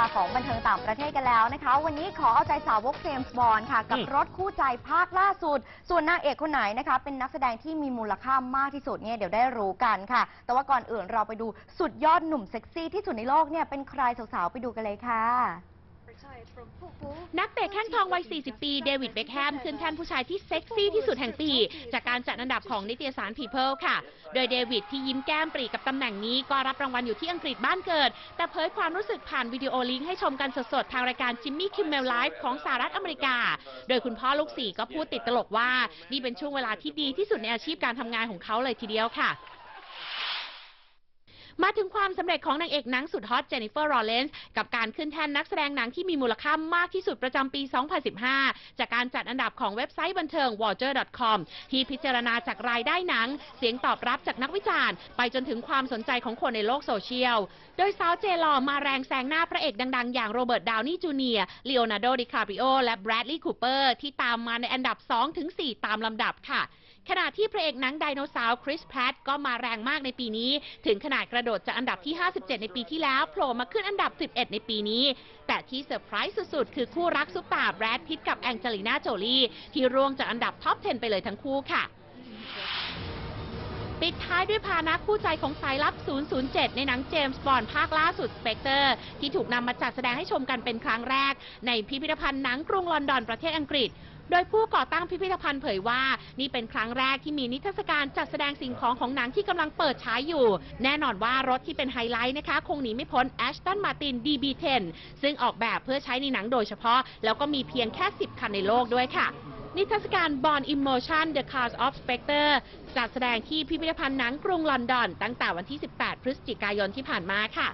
าของบันเทิงต่างประเทศกันแล้วนะคะ วันนี้ขอเอาใจสาวกเจมส์บอลค่ะ กับอืมรถคู่ใจภาคล่าสุด ส่วนนางเอกคนไหนนะคะ เป็นนักแสดงที่มีมูลค่ามากที่สุดเนี่ยเดี๋ยวได้รู้กันค่ะ แต่ว่าก่อนอื่นเราไปดูสุดยอดหนุ่มเซ็กซี่ที่สุดในโลกเนี่ยเป็นใครสาวๆไปดูกันเลยค่ะ นักเตะแข้งทองวัย 40 ปี เดวิด เบคแฮมขึ้นแท่นผู้ชายที่เซ็กซี่ที่สุดแห่งปี จากการจัดอันดับของนิตยสาร People ค่ะ โดยเดวิดที่ยิ้มแก้มปรีกับตำแหน่งนี้ก็รับรางวัลอยู่ที่อังกฤษบ้านเกิด แต่เผยความรู้สึกผ่านวิดีโอลิงก์ให้ชมกันสดๆ ทางรายการ Jimmy Kimmel Live ของสหรัฐอเมริกา โดยคุณพ่อลูกสี่ก็พูดติดตลกว่า นี่เป็นช่วงเวลาที่ดีที่สุดในอาชีพการทำงานของเขาเลยทีเดียวค่ะ มาถึงความสำเร็จของนางเอกหนังสุดฮอตเจนนิเฟอร์ รอเรนซ์กับการขึ้นแท่นนักแสดงหนังที่มีมูลค่ามากที่สุดประจำปี 2015 จากการจัดอันดับของเว็บไซต์บันเทิง Watcher.com ที่พิจารณาจากรายได้หนัง เสียงตอบรับจากนักวิจารณ์ ไปจนถึงความสนใจของคนในโลกโซเชียล โดยสาวเจลอมาแรงแซงหน้าพระเอกดังๆ อย่างโรเบิร์ต ดาวนี่จูเนียร์ลีโอนาร์โด ดิคาปริโอ และแบรดลีย์ คูเปอร์ ที่ตามมาในอันดับ 2-4 ตามลำดับค่ะ ขณะที่พระเอกหนังไดโนเสาร์คริสแพรตก็มาแรงมากในปีนี้ ถึงขนาดกระโดดจากอันดับที่ 57 ในปีที่แล้วโผล่มาขึ้นอันดับ 11 ในปีนี้ แต่ที่เซอร์ไพรส์สุดๆ คือคู่รักซุปตาแบรดพิตกับแองเจลิน่าโจลีที่ร่วงจากอันดับท็อป 10 ไปเลยทั้งคู่ค่ะ ปิดท้ายด้วยพาหนะคู่ใจของสายลับ 007 ในหนังเจมส์บอนด์ภาคล่าสุดสเปกเตอร์ ที่ถูกนำมาจัดแสดงให้ชมกันเป็นครั้งแรก ในพิพิธภัณฑ์หนังกรุงลอนดอนประเทศอังกฤษโดยผู้ก่อตั้งพิพิธภัณฑ์เผยว่า นี่เป็นครั้งแรกที่มีนิทรรศการจัดแสดงสิ่งของของหนังที่กำลังเปิดฉายอยู่ แน่นอนว่ารถที่เป็นไฮไลท์นะคะ คงหนีไม่พ้น Aston Martin DB10 ซึ่งออกแบบเพื่อใช้ในหนังโดยเฉพาะ แล้วก็มีเพียงแค่ 10 คันในโลกด้วยค่ะ นิทรรศการ Born Emotion The Cars of Spectre จัดแสดงที่พิพิธภัณฑ์หนังกรุงลอนดอน ตั้งแต่วันที่ 18 พฤศจิกายนที่ผ่านมาค่ะ